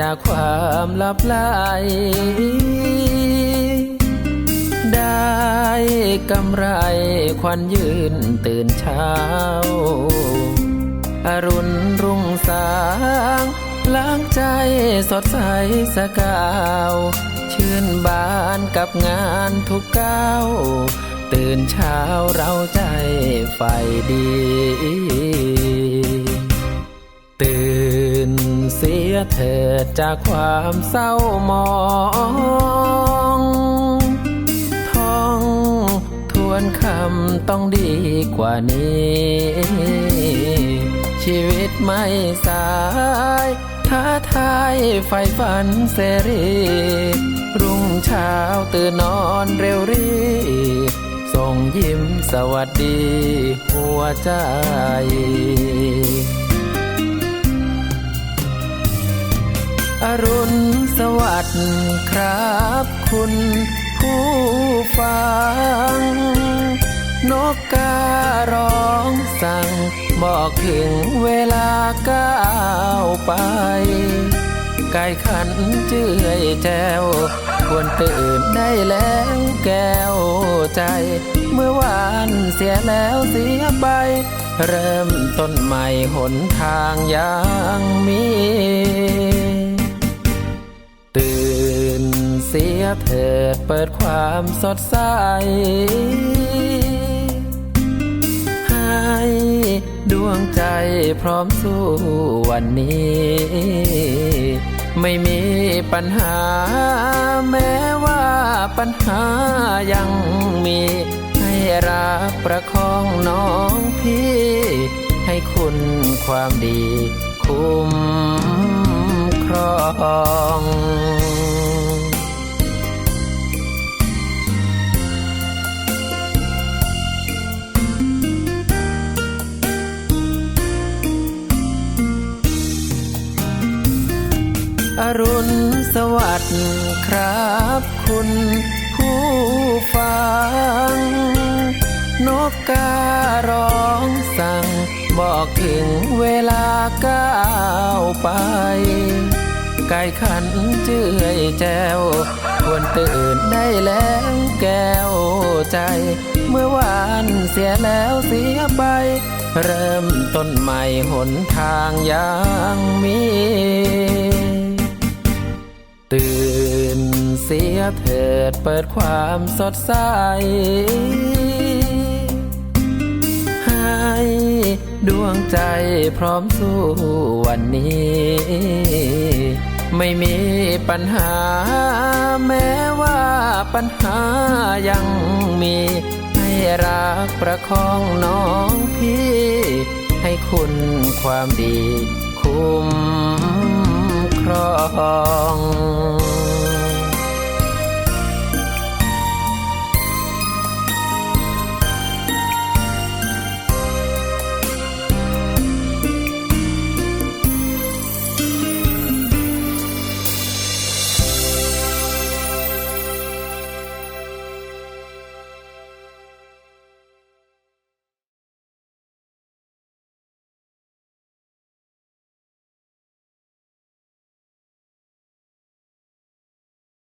จากความลับไหลได้กำไรควันยืนตื่นเช้า อรุณรุ่งสาง ล้างใจสดใสสกาว ชื่นบานกับงานทุกก้าวตื่นเช้าเราใจไฟดี ตื่น เถิดจากความเศร้ามองท่องทวนคำต้องดีกว่านี้ ชีวิตไม่สายท้าทายไฟฝันเสรี รุ่งเช้าตื่นนอนเร็วรีส่งยิ้มสวัสดีหัวใจ อรุณสวัสดิ์ครับคุณผู้ฟัง นกการ้องสั่ง บอกถึงเวลาก้าวไป ไก่ขันเจื่อยแจว ควรตื่นได้แล้วแก้วใจ เมื่อวานเสียแล้วเสียไป เริ่มต้นใหม่หนทางยังมี เสียเถิดเปิดความสดใส ให้ดวงใจพร้อมสู้วันนี้ ไม่มีปัญหา แม้ว่าปัญหายังมี ให้รักประคองน้องพี่ ให้คุณความดี คุ้มครอง อรุณสวัสดิ์ครับคุณผู้ฟัง นกการ้องสั่ง บอกถึงเวลาก้าวไป ไก่ขันเจื่อยแจวควรตื่นได้แล้วแก้วใจ เมื่อวานเสียแล้วเสียไป เริ่มต้นใหม่หนทางยังมี สียเถิดเปิดความสดใส ให้ดวงใจพร้อมสู้วันนี้ ไม่มีปัญหาแม้ว่าปัญหายังมี ให้รักประคองน้องพี่ ให้คุณความดี คุ้มครอง